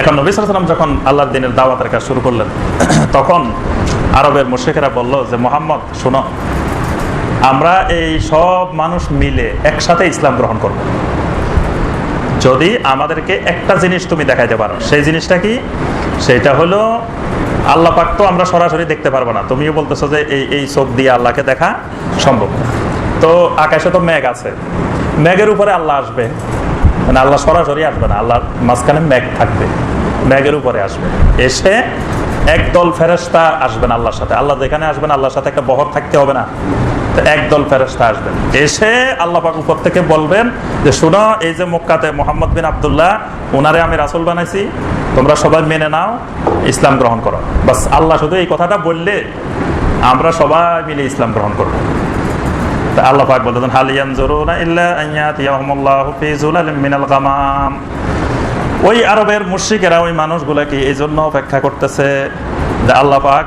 এখন নবী সালাম যখন আল্লাহর দিনের দাওয়াতের কাজ শুরু করলেন, তখন আরবের মুশেকেরা বলল যে, মোহাম্মদ, শোনো, আমরা এই সব মানুষ মিলে একসাথে ইসলাম গ্রহণ করব। যদি আমাদেরকে একটা জিনিস তুমি দেখাইতে পারো, সেই জিনিসটা কি? সেটা হলো, আল্লাহ পাক তো আমরা সরাসরি দেখতে পারব না। তুমিও বলতেছো যে, এই এই চোখ দিয়ে আল্লাহকে দেখা সম্ভব তো আকাশে তো মেঘ আছে। মেঘের উপরে আল্লাহ আসবে মানে আল্লাহ সরাসরি আসবে না, আল্লাহর মাঝখানে মেঘ থাকবে, মেঘের উপরে আসবে। এসে একদল ফেরেস্তা আসবেন আল্লাহর সাথে। আল্লাহ যেখানে আসবেন, আল্লাহর সাথে একটা বহর থাকতে হবে না। একদল ফেরেস্তা আসবেন। এসে আল্লাহ পাক উপর থেকে বলবেন যে, শুনো, এই যে মক্কাতে মোহাম্মদ বিন আবদুল্লাহ ওনারে আমি রাসুল বানাইছি, তোমরা সবাই মেনে নাও, ইসলাম গ্রহণ করো। বাস আল্লাহ শুধু এই কথাটা বললে আমরা সবাই মিলে ইসলাম গ্রহণ করব। অপেক্ষা করতেছে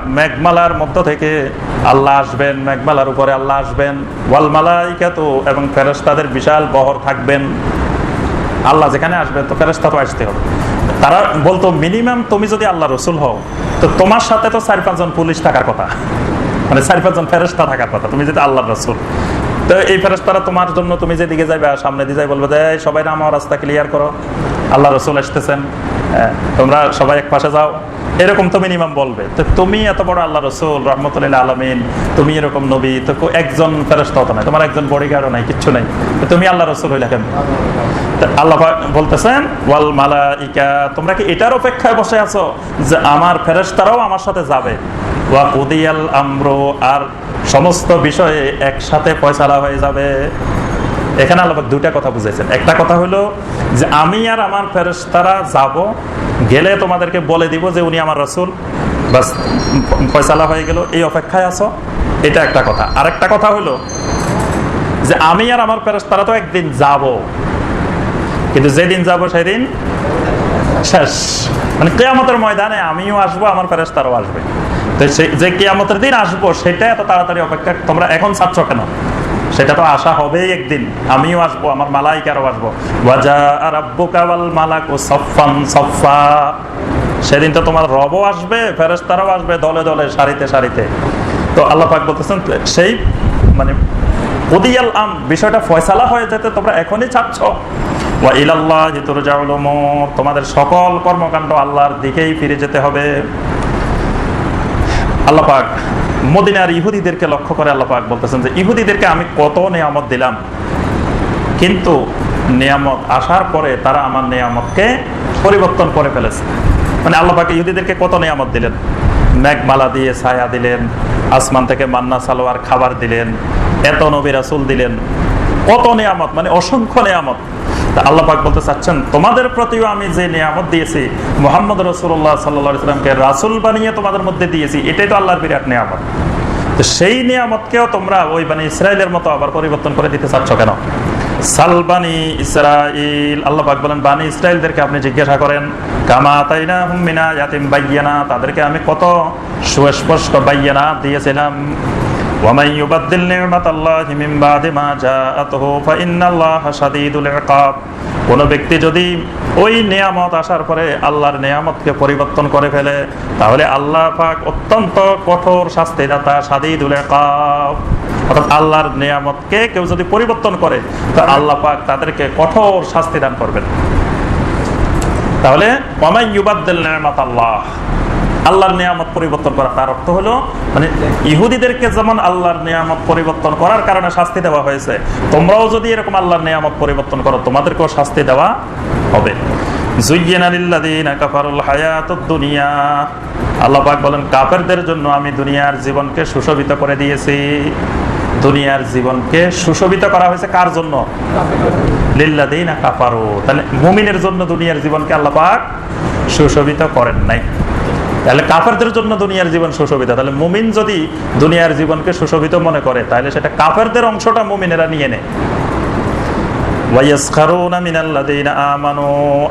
মেঘমালার মধ্য থেকে আল্লাহ আসবেন, মেঘমালার উপরে আল্লাহ আসবেন। এবং বিশাল বহর থাকবেন। আল্লাহ যেখানে আসবেন, তো ফেরেশতা তো আসতে হবে। তারা বলতো, মিনিমাম তুমি যদি আল্লাহ রসুল হও, তো তোমার সাথে তো চার পাঁচজন পুলিশ থাকার কথা। মানে চার পাঁচজন ফেরেস্তা থাকার কথা, তুমি যদি আল্লাহ রসুল তো এই ফেরেস্তারা তোমার জন্য তুমি যেদিকে যাইবে, সামনে দিয়ে যাই, বলবে যে সবাই না আমার রাস্তা ক্লিয়ার করো। আল্লাহ রসুল আসতেছেন। তোমরা সবাই এক পাশে যাও। এরকম তো মিনিমাম বলবে। তো তুমি এত বড় আল্লাহ রসুল রহমতুল্লাহ আলমিন, তুমি এরকম নবী, তো একজন ফেরস্তাও তো নাই। তোমার একজন বডিগার্ডও নাই, কিচ্ছু নাই। তুমি আল্লাহ রসুল হইলে কেন? আল্লাহ বলতেছেন, ওয়াল মালাইকা তোমরা কি এটার অপেক্ষায় বসে আছো? যে আমার ফেরেশতারাও আমার সাথে যাবে। ওয়া কুদিয়াল আমরু আর সমস্ত বিষয়ে একসাথে ফয়সালা হয়ে যাবে। এখানে আল্লাহ দুইটা কথা বুঝাইছেন। একটা কথা হলো যে, আমি আর আমার ফেরেশতারা যাব, গেলে তোমাদেরকে বলে দিব যে, উনি আমার রসুল। বাস, ফয়সালা হয়ে গেল, এই অপেক্ষায় আছো? এটা একটা কথা। আরেকটা কথা হলো যে, আমি আর আমার ফেরেশতারা তো একদিন যাব। কিন্তু যেদিন যাব সেদিন শেষ। মানে কেয়ামতের ময়দানে আমিও আসব, আমার ফেরেস্তারও আসবে। যে কেয়ামতের দিন আসব, সেটা এত তাড়াতাড়ি অপেক্ষা, তোমরা এখন ছাড়ছ কেন? সেটা তো আশা হবেই একদিন। আমিও আসব, আমার আসব। মালাক ও সফা সেদিন তো তোমার রবও আসবে ফেরেস্তারাও আসবে দলে দলে, সারিতে সারিতে। তো আল্লাহ পাক বলতেছেন, সেই মানে উদিয়াল আম, বিষয়টা ফয়সালা হয়ে যেতে তোমরা এখনই চাচ্ছ ওয়া ইলাল্লাহি তোমাদের সকল কর্মকাণ্ড আল্লাহর দিকেই ফিরে যেতে হবে। আল্লাহ পাক মদিনার ইহুদিদেরকে লক্ষ্য করে আল্লাহ পাক বলতেছেন যে, ইহুদিদেরকে আমি কত নিয়ামত দিলাম। কিন্তু নিয়ামত আসার পরে তারা আমার নিয়ামতকে পরিবর্তন করে ফেলেছে। মানে আল্লাহ পাক ইহুদিদেরকে কত নিয়ামত দিলেন? মেঘমালা দিয়ে ছায়া দিলেন, আসমান থেকে মান্না, সালোয়ার, খাবার দিলেন, এত নবী রাসুল দিলেন। কত নিয়ামত মানে অসংখ্য নিয়ামত। বলতে চাচ্ছেন, তোমাদের প্রতিও আমি যে নিয়ামত দিয়েছি, মোহাম্মদ রসুল্লাহ সাল্লাহ ইসলামকে রাসুল বানিয়ে তোমাদের মধ্যে দিয়েছি, এটাই তো আল্লাহর বিরাট নিয়ামত। সেই নিয়ামতকেও তোমরা ওই মানে ইসরায়েলের মতো আবার পরিবর্তন করে দিতে চাচ্ছ কেন? সালবানি ইসরাইল, আল্লাহ পাক বলেন, বানি ইসরায়েলদেরকে আপনি জিজ্ঞাসা করেন, কামা তাইনা হুমিনা ইয়াতিম বাইয়ানা, তাদেরকে আমি কত সুস্পষ্ট বাইয়ানা দিয়েছিলাম। ومن يبدل نعمة الله من بعد ما جاءته فإن الله شديد العقاب কোন ব্যক্তি যদি ওই নিয়ামত আসার পরে আল্লাহর নিয়ামতকে পরিবর্তন করে ফেলে তাহলে আল্লাহ পাক অত্যন্ত কঠোর শাস্তিদাতা সাদিদুল ইকাব অর্থাৎ আল্লাহর নিয়ামতকে কেউ যদি পরিবর্তন করে তো আল্লাহ পাক তাদেরকে কঠোর শাস্তি দান করবেন তাহলে ওমাই ইউবাদ্দিল নিয়ামত আল্লাহ আল্লাহর নিয়ামত পরিবর্তন করা, তার অর্থ হলো মানে ইহুদিদেরকে যেমন আল্লাহর নিয়ামত পরিবর্তন করার কারণে শাস্তি দেওয়া হয়েছে, তোমরাও যদি এরকম আল্লাহর নিয়ামত পরিবর্তন করো, তোমাদেরকেও শাস্তি দেওয়া হবে। আল্লাহ বলেন, কাফেরদের জন্য আমি দুনিয়ার জীবনকে সুশোভিত করে দিয়েছি। দুনিয়ার জীবনকে সুশোভিত করা হয়েছে কার জন্য? লিল্লাযীনা কাফারু। তাহলে মুমিনের জন্য দুনিয়ার জীবনকে আল্লাহ পাক সুশোভিত করেন নাই। তাহলে কাফেরদের জন্য দুনিয়ার জীবন সুশোভিত। তাহলে মুমিন যদি দুনিয়ার জীবনকে সুশোভিত মনে করে, তাহলে সেটা কাফেরদের অংশটা মুমিনেরা নিয়ে নেয়।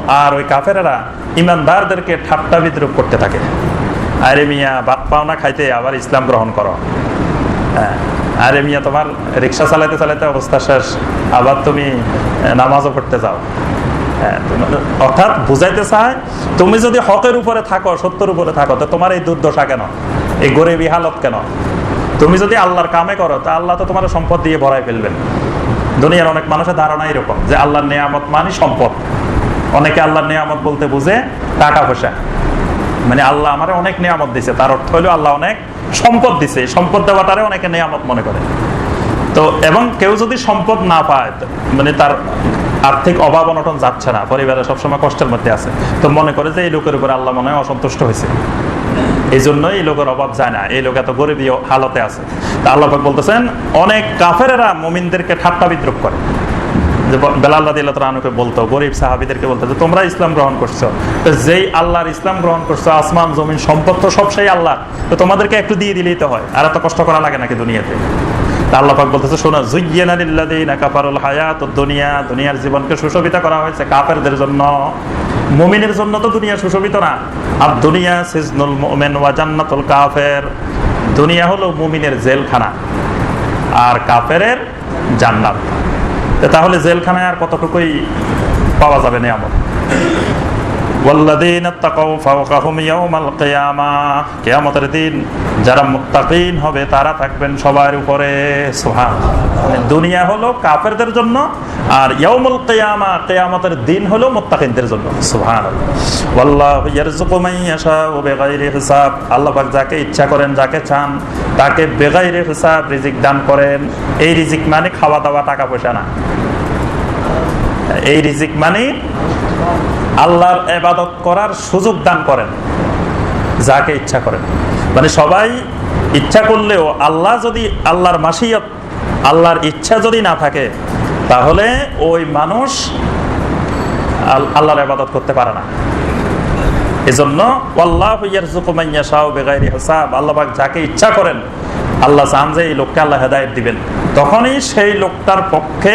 আর ওই কাফেরেরা ইমানদারদেরকে ঠাট্টা বিদ্রুপ করতে থাকে। আরে মিয়া ভাত পাওনা খাইতে, আবার ইসলাম গ্রহণ করো। হ্যাঁ আরে মিয়া, তোমার রিক্সা চালাতে চালাতে অবস্থা শেষ। আবার তুমি নামাজও পড়তে যাও। অর্থাৎ বুঝাইতে চায়, তুমি যদি হকের উপরে থাকো, সত্যের উপরে থাকো, তো তোমার এই দুর্দশা কেন? এই গরিবী হালত কেন? তুমি যদি আল্লাহর কামে করো, তা আল্লাহ তো তোমার সম্পদ দিয়ে ভরাই ফেলবেন। দুনিয়ার অনেক মানুষের ধারণা এরকম যে আল্লাহর নিয়ামত মানে সম্পদ। অনেকে আল্লাহর নিয়ামত বলতে বুঝে, টাকা পয়সা। মানে আল্লাহ আমার অনেক নিয়ামত দিছে, তার অর্থ হলো আল্লাহ অনেক সম্পদ দিছে। সম্পদ দেওয়াটারে অনেকে নিয়ামত মনে করে। তো, এবং কেউ যদি সম্পদ না পায় মানে তার আর্থিক অভাব অনটন যাচ্ছে না পরিবারে সবসময় কষ্টের মধ্যে আছে। তো মনে করে যে এই লোকের উপরে আল্লাহ মনে হয় অসন্তুষ্ট হয়েছে। এই জন্যই এই লোকের অভাব যায় না, এই লোক এত গরিবী হালতে আছে। তা আল্লাহ বলতেছেন, অনেক কাফেরেরা মুমিনদেরকে ঠাট্টা বিদ্রুপ করে। যে বেলাল আনহুকে বলতো, গরিব সাহাবীদেরকে বলতো যে, তোমরা ইসলাম গ্রহণ করছ। যেই আল্লাহর ইসলাম গ্রহণ করছ, আসমান, জমিন, সম্পদ তো সব সেই আল্লাহ। তো তোমাদেরকে একটু দিয়ে দিলেই তো হয়। আর এত কষ্ট করা লাগে নাকি দুনিয়াতে? দুনিয়া, দুনিয়ার জীবনকে করা হয়েছে জন্য। মুমিনের জন্য তো না। আর দুনিয়া সিজনুল কাফের। দুনিয়া হলো মুমিনের জেলখানা আর কাফেরের জান্নাত। তাহলে জেলখানায় আর কতটুকুই পাওয়া যাবে নিয়ামত? কিয়ামতের দিন যারা মুত্তাকিন হবে, তারা থাকবেন সবার উপরে। মানে দুনিয়া হলো কাফেরদের জন্য আর ইয়াউমুল কিয়ামা, কিয়ামতের দিন হলো মুত্তাকিনদের জন্য। পাক যাকে ইচ্ছা করেন, যাকে চান, তাকে বেগাইরে হিসাব রিজিক দান করেন। এই রিজিক মানে খাওয়া দাওয়া টাকা পয়সা না। এই রিজিক মানে আল্লাহর এবাদত করার সুযোগ দান করেন, যাকে ইচ্ছা করেন। মানে সবাই ইচ্ছা করলেও আল্লাহ যদি আল্লাহর মাসিয়ত, আল্লাহর ইচ্ছা যদি না থাকে, তাহলে ওই মানুষ আল্লাহর এবাদত করতে পারে না। এজন্য আল্লাহ আল্লাহ যাকে ইচ্ছা করেন, আল্লাহ চান যে এই লোককে আল্লাহ হেদায়ত দিবেন। তখনই সেই লোকটার পক্ষে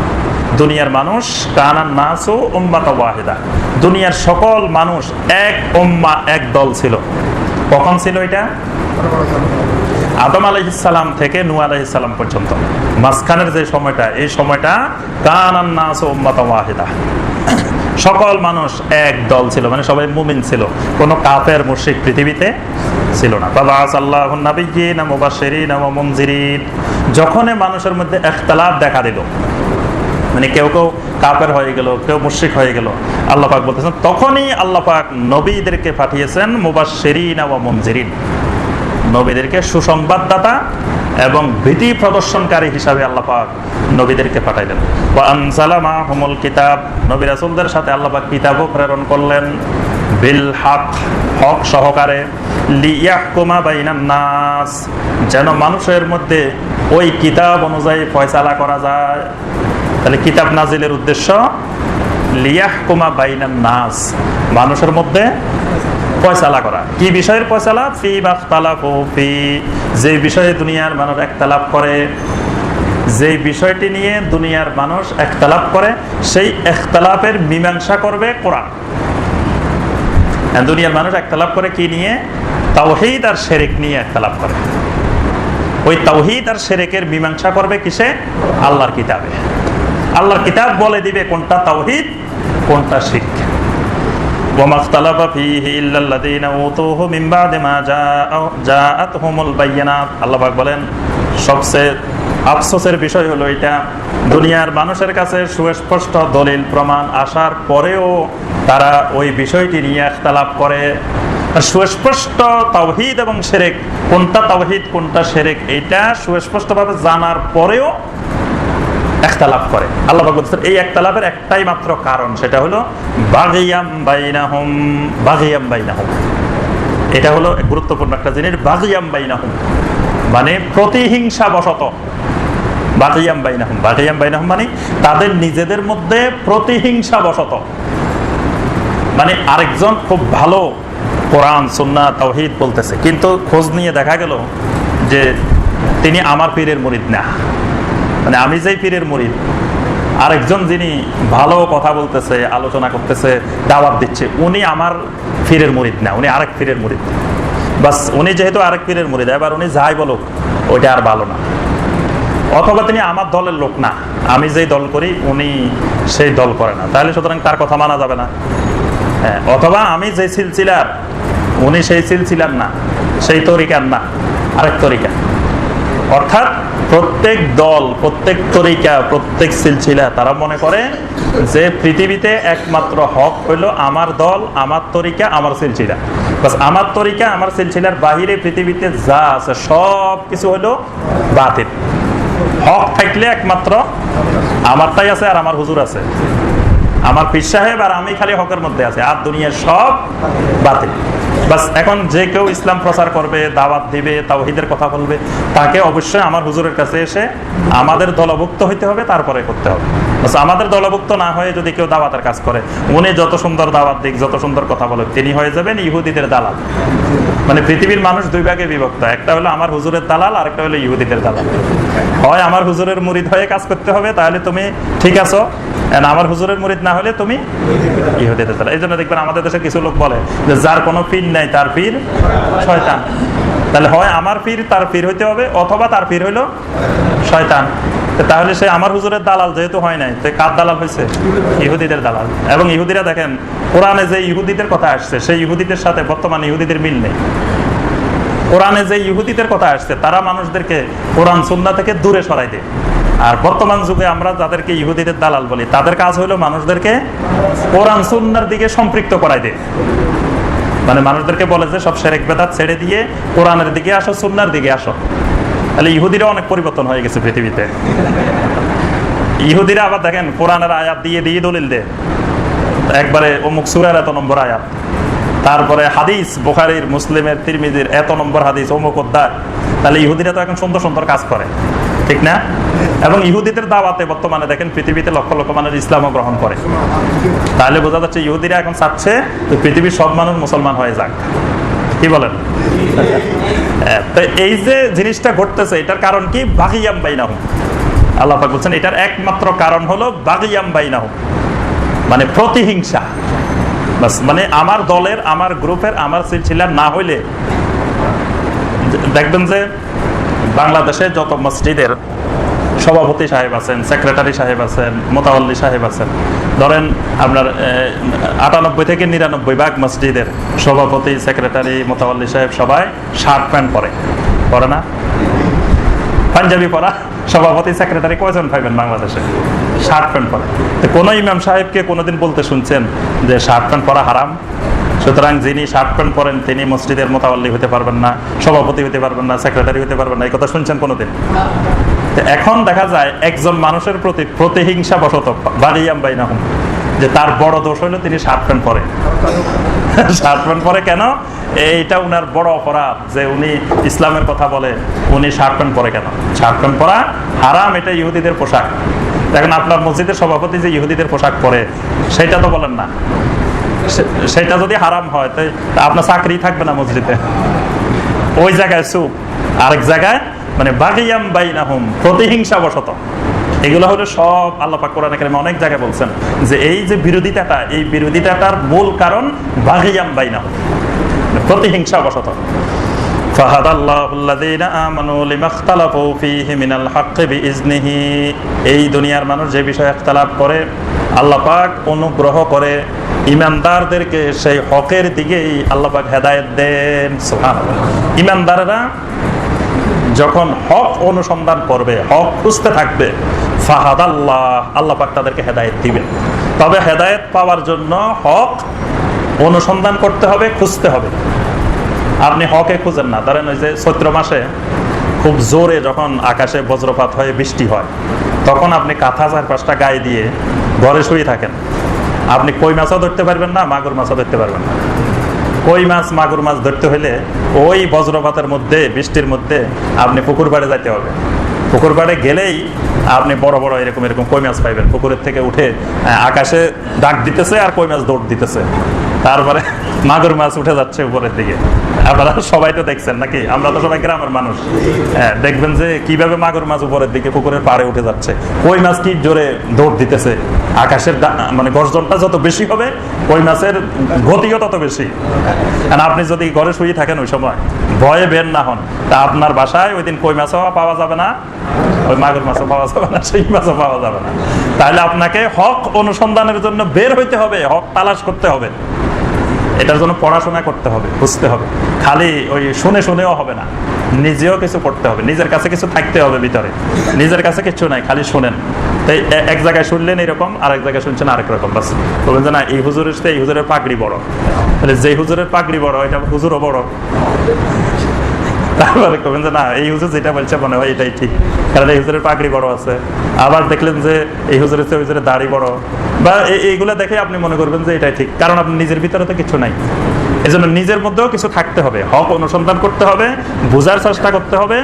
দুনিয়ার মানুষ, কানান উম্মাতা দুনিয়ার সকল মানুষ এক উম্মা, এক দল ছিল। কখন ছিল এটা? আদম থেকে নু পর্যন্ত। মাঝখানের যে সময়টা, এই সময়টা কানান নাস উম্মাতা ওয়াহিদা। সকল মানুষ এক দল ছিল মানে সবাই মুমিন ছিল। কোনো কাপের মুশরিক পৃথিবীতে ছিল না। যখনই মানুষের মধ্যে ইখতিলাফ দেখা দিল মানে কেউ কেউ কাপের হয়ে গেল, কেউ মুশরিক হয়ে গেল। আল্লাহ পাক বলতেছেন, তখনই আল্লাহ পাক নবীদেরকে পাঠিয়েছেন, মুবাশশিরিন ওয়া মুনজিরিন। নবীদেরকে সুসংবাদদাতা এবং ভীতি প্রদর্শনকারী হিসাবে আল্লাহ পাক নবীদেরকে পাঠাইলেন। ওয়া আনসালা কিতাব, নবী রাসূলদের সাথে আল্লাহ পাক কিতাবও প্রেরণ করলেন। বিল হক হক সহকারে, লিয়াহকুমা বাইনান নাস, যেন মানুষের মধ্যে ওই কিতাব অনুযায়ী ফয়সালা করা যায়। তাহলে কিতাব নাজিলের উদ্দেশ্য বাইনান নাস, মানুষের মধ্যে ফয়সালা করা। কি বিষয়ের ফয়সালা? ফি ফি। যে বিষয়ে দুনিয়ার মানুষ একতালাপ করে, যে বিষয়টি নিয়ে দুনিয়ার মানুষ একতালাপ করে, সেই একতালাপের মীমাংসা করবে কোরআন। দুনিয়ার মানুষ একতালাপ করে কি নিয়ে? তাওহীদ আর শেরেক নিয়ে একতালাপ করে। ওই তাওহীদ আর শেরেকের মীমাংসা করবে কিসে? আল্লাহর কিতাবে। আল্লাহর কিতাব বলে দিবে কোনটা তাওহীদ কোনটা শিরক وما اختلف فيه إلا الذين أوتوه من بعد ما جاء- جاءتهم البينات আল্লাহ পাক বলেন সবচেয়ে আফসোসের বিষয় হলো এটা দুনিয়ার মানুষের কাছে সুস্পষ্ট দলিল প্রমাণ আসার পরেও তারা ওই বিষয়টি নিয়ে একতালাপ করে আর সুস্পষ্ট তাওহীদ এবং সেরেক কোনটা তাওহীদ কোনটা সেরেক এটা সুস্পষ্টভাবে জানার পরেও একতালাপ করে। আল্লাহ পাক বলছেন এই একতালাপের একটাই মাত্র কারণ, সেটা হলো বাগিয়াম বাইনাহুম বাগিয়াম বাইনাহুম। এটা হলো গুরুত্বপূর্ণ একটা জিনিস, বাগিয়াম বাইনাহুম। মানে প্রতিহিংসা বশত বাগিয়াম বাইনাহুম। বাগিয়াম বাইনাহুম মানে তাদের নিজেদের মধ্যে প্রতিহিংসা বশত মানে আরেকজন খুব ভালো কোরআন সুন্না তৌহিদ বলতেছে, কিন্তু খোঁজ নিয়ে দেখা গেল যে তিনি আমার পীরের মুরিদ না। মানে আমি যেই পীরের মুরিদ আরেকজন যিনি ভালো কথা বলতেছে আলোচনা করতেছে দাওয়াত দিচ্ছে উনি আমার ফিরের মরিদ না উনি আরেক ফিরের মরিদ। বাস উনি যেহেতু আরেক পীরের মরিদ এবার উনি যাই বলুক ওইটা আর ভালো না। অথবা তিনি আমার দলের লোক না আমি যেই দল করি উনি সেই দল করে না। তাহলে সুতরাং তার কথা মানা যাবে না। হ্যাঁ, অথবা আমি যে সিলসিলার উনি সেই সিলসিলার না সেই তরিকার না আরেক তরিকা অর্থাৎ প্রত্যেক দল, প্রত্যেক তরিকা, প্রত্যেক সিলসিলা তারা মনে করে যে পৃথিবীতে একমাত্র হক হইল আমার দল, আমার তরিকা, আমার সিলসিলা। আমার তরিকা, আমার সিলসিলার বাহিরে পৃথিবীতে যা আছে সব কিছু হলো বাতিল। হক থাকলে একমাত্র আমারটাই আছে আর আমার হুজুর আছে। আমার পীর সাহেব আর আমি খালি হকের মধ্যে আছে, আর দুনিয়ার সব বাতিল। বাস, এখন যে কেউ ইসলাম প্রচার করবে, দাওয়াত দিবে, তাওহিদের কথা বলবে, তাকে অবশ্যই আমার হুজুরের কাছে এসে আমাদের দলভুক্ত হইতে হবে, তারপরে করতে হবে। বাস, আমাদের দলভুক্ত না হয়ে যদি কেউ দাওয়াতের কাজ করে, উনি যত সুন্দর দাওয়াত দিক, যত সুন্দর কথা বলে তিনি হয়ে যাবেন ইহুদিদের দালাল। মানে পৃথিবীর মানুষ দুই ভাগে বিভক্ত, একটা হলো আমার হুজুরের দালাল আর একটা হলো ইহুদিদের দালাল। হয় আমার হুজুরের মুরিদ হয়ে কাজ করতে হবে, তাহলে তুমি ঠিক আছো। আমার হুজুরের মুরিদ না হলে তুমি এই জন্য দেখবেন আমাদের দেশে কিছু লোক বলে যে, যার কোনো পীর নাই, তার পীর শয়তান। তাহলে হয় আমার পীর তার পীর হইতে হবে, অথবা তার পীর হইল শয়তান। তাহলে সে আমার হুজুরের দালাল, যেহেতু হয় নাই, তো কার দালাল হয়েছে ইহুদিদের দালাল। এবং ইহুদিরা দেখেন, কোরআনে যে ইহুদিদের কথা আসছে, সেই ইহুদিদের সাথে বর্তমানে ইহুদিদের মিল নেই। কোরআনে যে ইহুদিদের কথা আসছে, তারা মানুষদেরকে কোরআন, সুন্না থেকে দূরে সরাই দেয়। আর বর্তমান যুগে আমরা যাদেরকে ইহুদিদের দালাল বলি, তাদের কাজ হলো মানুষদেরকে কোরআন, সুন্নার দিকে সম্পৃক্ত করাই দেয়। মানে মানুষদেরকে বলে যে, সব সেরেক বেদাত ছেড়ে দিয়ে কোরআনের দিকে আসো, সুন্নার দিকে আসো। তাহলে ইহুদিরা অনেক পরিবর্তন হয়ে গেছে পৃথিবীতে। ইহুদিরা আবার দেখেন, কোরআনের আয়াত দিয়ে দিয়ে দলিল দেয়। একবারে অমুক সুরার এত নম্বর আয়াত। তারপরে হাদিস, বুখারির, মুসলিমের, তিরমিজির, এত নম্বর হাদিস, অমুক অধ্যায় তাহলে ইহুদিরা তো এখন সুন্দর সুন্দর কাজ করে, ঠিক না? এবং ইহুদিদের দাওয়াতে বর্তমানে দেখেন পৃথিবীতে লক্ষ লক্ষ মানুষ ইসলামও গ্রহণ করে। তাহলে বোঝা যাচ্ছে ইহুদিরা এখন চাচ্ছে তো পৃথিবীর সব মানুষ মুসলমান হয়ে যাক। কি বলেন? তো এই যে জিনিসটা ঘটতেছে, এটার কারণ কি? বাগিয়াম বাইনাহুম। আল্লাহ বলছেন, এটার একমাত্র কারণ হলো বাগিয়াম বাইনাহুম। মানে প্রতিহিংসা। মানে আমার দলের, আমার গ্রুপের, আমার সিলসিলার না হইলে, দেখবেন যে বাংলাদেশে যত মসজিদের সভাপতি সাহেব আছেন, সেক্রেটারি সাহেব আছেন, মোতাবল্লি সাহেব আছেন, ধরেন আপনার আটানব্বই থেকে নিরানব্বই ভাগ মসজিদের সভাপতি, সেক্রেটারি, মোতাবল্লি সাহেব সবাই শার্ট প্যান্ট পরে। পরে না? পাঞ্জাবি পরা সভাপতি, সেক্রেটারি, কয়জন পাইবেন বাংলাদেশে? শার্ট প্যান্ট পরা। কোন ইমাম সাহেবকে কোনোদিন বলতে শুনছেন যে শার্ট প্যান্ট পরা হারাম? সুতরাং যিনি শার্ট প্যান্ট পরেন, তিনি মসজিদের মোতাবল্লি হতে পারবেন না, সভাপতি হতে পারবেন না, সেক্রেটারি হতে পারবেন না, এই কথা শুনছেন কোনোদিন? এখন দেখা যায় একজন মানুষের প্রতি প্রতিহিংসা বশত বাড়িয়াম বাইনাহুম, যে তার বড় দোষ হলো তিনি শার্ট প্যান্ট পরে। শার্ট প্যান্ট পরে কেন? এইটা উনার বড় অপরাধ যে উনি ইসলামের কথা বলে, উনি শার্ট প্যান্ট পরে কেন? শার্ট প্যান্ট পরা হারাম, এটা ইহুদিদের পোশাক। এখন আপনার মসজিদের সভাপতি যে ইহুদিদের পোশাক পরে, সেটা তো বলেন না। সেটা যদি হারাম হয়, তাই আপনার চাকরি থাকবে না মসজিদে। ওই জায়গায় সুপ আরেক জায়গায় মানে বাগিয়াম বাইনাহুম প্রতিহিংসা বশত এগুলো হলো সব আল্লাহ পাক কোরআন কারিমে অনেক জায়গায় বলছেন যে এই যে বিরোধিতাটা, এই বিরোধিতাটার মূল কারণ বাগিয়াম বাইনাহুম প্রতিহিংসা বশত فهدى الله الذين آمنوا لما اختلفوا فيه من الحق بإذنه এই দুনিয়ার মানুষ যে বিষয়ে ইখতিলাফ করে আল্লাহ পাক অনুগ্রহ করে ইমানদারদেরকে সেই হকের দিকেই আল্লাহ পাক হেদায়েত দেন সুবহানাল্লাহ ইমানদাররা যখন হক অনুসন্ধান করবে হক খুঁজতে থাকবে ফাহাদ আল্লাহ আল্লাহ পাক তাদেরকে হেদায়েত দিবেন তবে হেদায়েত পাওয়ার জন্য হক অনুসন্ধান করতে হবে খুঁজতে হবে আপনি হকে খুঁজেন না। ধরেন ওই যে চৈত্র মাসে খুব জোরে যখন আকাশে বজ্রপাত হয়ে বৃষ্টি হয়, তখন আপনি কাঁথা চার পাঁচটা গায়ে দিয়ে ঘরে শুয়ে থাকেন। আপনি কই মাছও ধরতে পারবেন না, মাগুর মাছও ধরতে পারবেন না। কই মাছ, মাগুর মাছ ধরতে হলে ওই বজ্রপাতের মধ্যে, বৃষ্টির মধ্যে আপনি পুকুর পাড়ে যাইতে হবে। পুকুর পাড়ে গেলেই আপনি বড় বড় এরকম এরকম কই মাছ পাইবেন। পুকুরের থেকে উঠে আকাশে ডাক দিতেছে আর কই মাছ দৌড় দিতেছে। তারপরে মাগুর মাছ উঠে যাচ্ছে উপরের দিকে। আপনারা সবাই তো দেখছেন নাকি? আমরা তো সবাই গ্রামের মানুষ। হ্যাঁ দেখবেন যে কীভাবে মাগুর মাছ উপরের দিকে পুকুরের পাড়ে উঠে যাচ্ছে। কই মাছ কি জোরে দৌড় দিতেছে? আকাশের মানে গর্জনটা যত বেশি হবে, কই মাছের গতিও তত বেশি। আপনি যদি ঘরে শুয়ে থাকেন ওই সময়, ভয়ে বের না হন। তা আপনার বাসায় ওই দিন কই মাছও পাওয়া যাবে না, ওই মাগুর মাছও পাওয়া যাবে না, সেই মাছও পাওয়া যাবে না। তাহলে আপনাকে হক অনুসন্ধানের জন্য বের হইতে হবে, হক তালাশ করতে হবে। এটার জন্য পড়াশোনা করতে হবে, বুঝতে হবে। খালি ওই শুনে শুনেও হবে না। নিজেও কিছু করতে হবে, নিজের কাছে কিছু থাকতে হবে ভিতরে। নিজের কাছে কিছু নাই, খালি শুনেন। তাই এক জায়গায় শুনলেন এরকম আর এক জায়গায় শুনছেন আরেক রকম, বাস। বলবেন যে না, এই হুজুরের সাথে এই হুজুরের পাগড়ি বড়। তাহলে যে হুজুরের পাগড়ি বড়, এটা হুজুরও বড়। তারপরে কবেন যে, না, এই হুজুর যেটা বলছে মনে হয় এটাই ঠিক। কারণ এই হুজুরের পাগড়ি বড় আছে। আবার দেখলেন যে, এই হুজুরের চেয়ে হুজুরের দাড়ি বড়। বা এইগুলো দেখে আপনি মনে করবেন যে, এটাই ঠিক। কারণ আপনি নিজের ভিতরে তো কিছু নাই। এজন্য নিজের মধ্যেও কিছু থাকতে হবে। হক অনুসন্ধান করতে হবে, বোঝার চেষ্টা করতে হবে,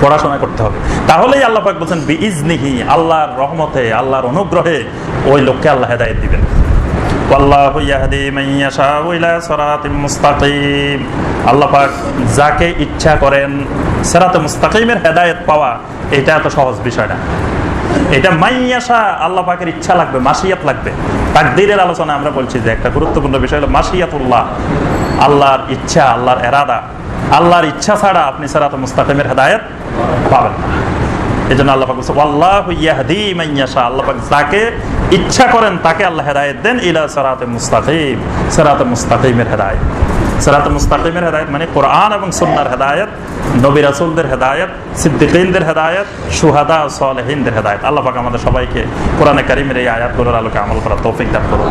পড়াশোনা করতে হবে। তাহলেই আল্লাহ পাক বলছেন, বিইজনিহি, আল্লাহর রহমতে, আল্লাহর অনুগ্রহে ওই লোককে আল্লাহ হেদায়েত দিবেন। মুস্তাকিম। আল্লাহ পাক যাকে ইচ্ছা করেন সিরাতে মুস্তাকিমের হেদায়েত পাওয়া, এটা এত সহজ বিষয় না। এটা মাইয়াশা আল্লাহ পাকের ইচ্ছা লাগবে, মাসিয়াত লাগবে। তাকদীরের আলোচনা আমরা বলছি যে একটা গুরুত্বপূর্ণ বিষয় হলো মাসিয়াতুল্লাহ। আল্লাহর ইচ্ছা, আল্লাহর এরাদা। আল্লাহর ইচ্ছা ছাড়া আপনি সিরাতে মুস্তাকিমের হেদায়েত পাবেন না। এই জন্য আল্লাহ বলছে, ওয়াল্লাহু ইয়াহদি মান ইয়াশা। আল্লাহ পাক যাকে ইচ্ছা করেন, তাকে আল্লাহ হেদায়েত দেন ইলা মুস্তাকিম। মুস্তাকিমের হেদায়েত। মুস্তাকিমের হেদায়েত মানে কোরআন এবং হেদায়েত, নবী রাসূলদের সুহাদা সালেহিনদের হেদায়েত। আল্লাহ পাক আমাদের সবাইকে কোরআনে কারীমের এই আয়াতগুলোর আলোকে আমল করার তৌফিক দান করুন।